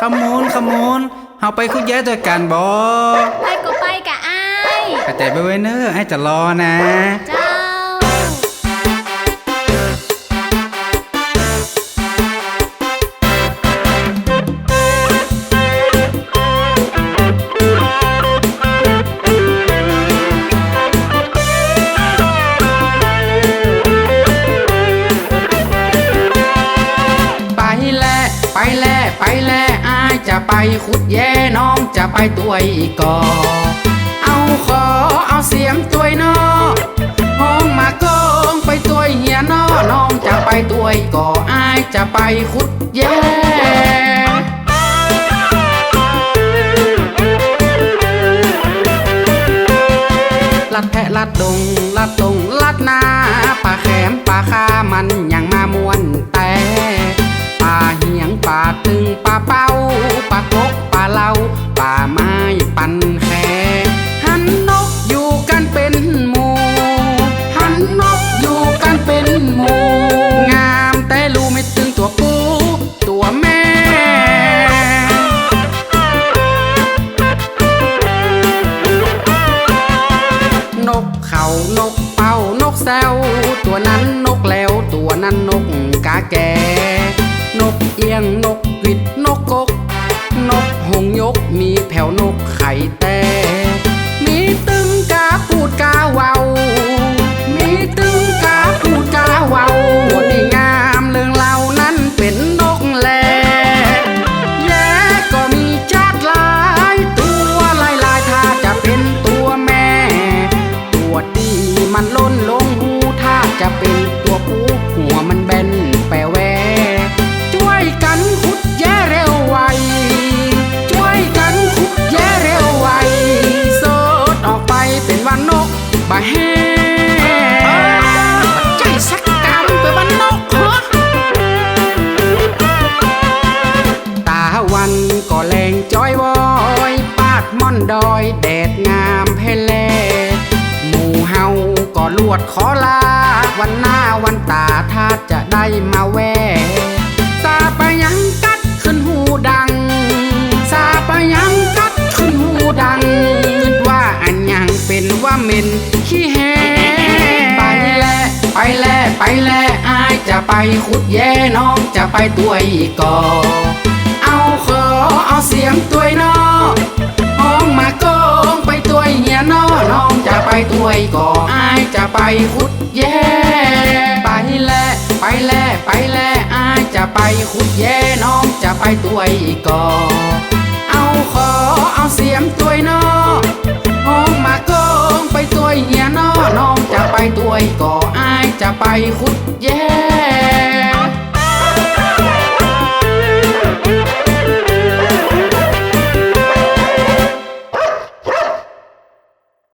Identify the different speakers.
Speaker 1: ขมูลขมูลเฮาไปคุดแย่ด้วยกันบ่
Speaker 2: ไปก็ไปกะอ้าย
Speaker 1: กระแต่ไปไว้เนอะไอ้จะรอนะ
Speaker 2: จะ
Speaker 1: ไปขุดแย่น้องจะไปตัวอีกก่อเอาขอเอาเสียมตัวยนอห้องมาโกงไปตัวเหียนอน้องจะไปตัวอีกก่ออายจะไปขุดแย่ลัดแพะลัดดงลัดตรงลัดนา เขานกเป้านกแซวตัวนั้นนกแล้วตัวนั้นนกกาแก นกเอียงนกหวิดนกกก นกหงยกมีแผ่วนกไข่ มันล้นลงหูถ้าจะเป็นตัวผู้หัวมันแบนแปรแวช่วยกันขุดแย่เร็วไวช่วยกันขุดแย่เร็วไวโสดออกไปเป็นวันนกบาแฮ่ใจสักกรรมเป็นวันนกเหรอตาวันก็แรงจ้อยวอยปาดม่อนดอยแดดงา ลวดขอลา วันหน้าวันตาถ้าจะได้มาแวซาปยังกัดขึ้นหูดังซาปยังกัดขึ้นหูดังคิดว่าอันยังเป็นว่าเม็นขี้แหไปแลไปแลไปแลอายจะไปขุดแย่น้องจะไปตัวอีกก่อเอาขอเอาเสียมตัวยนอห้องมาโก ไปตัวยก่ออายจะไปขุดแย่ไปแลไปแลไปแลอายจะไปขุดแย่น้องจะไปตัวอีกก่อเอาขอเอาเสียมตัวยนอห้องมาโกงไปตัวเหียนอน้องจะไปตัวยก่ออายจะไปขุดแย่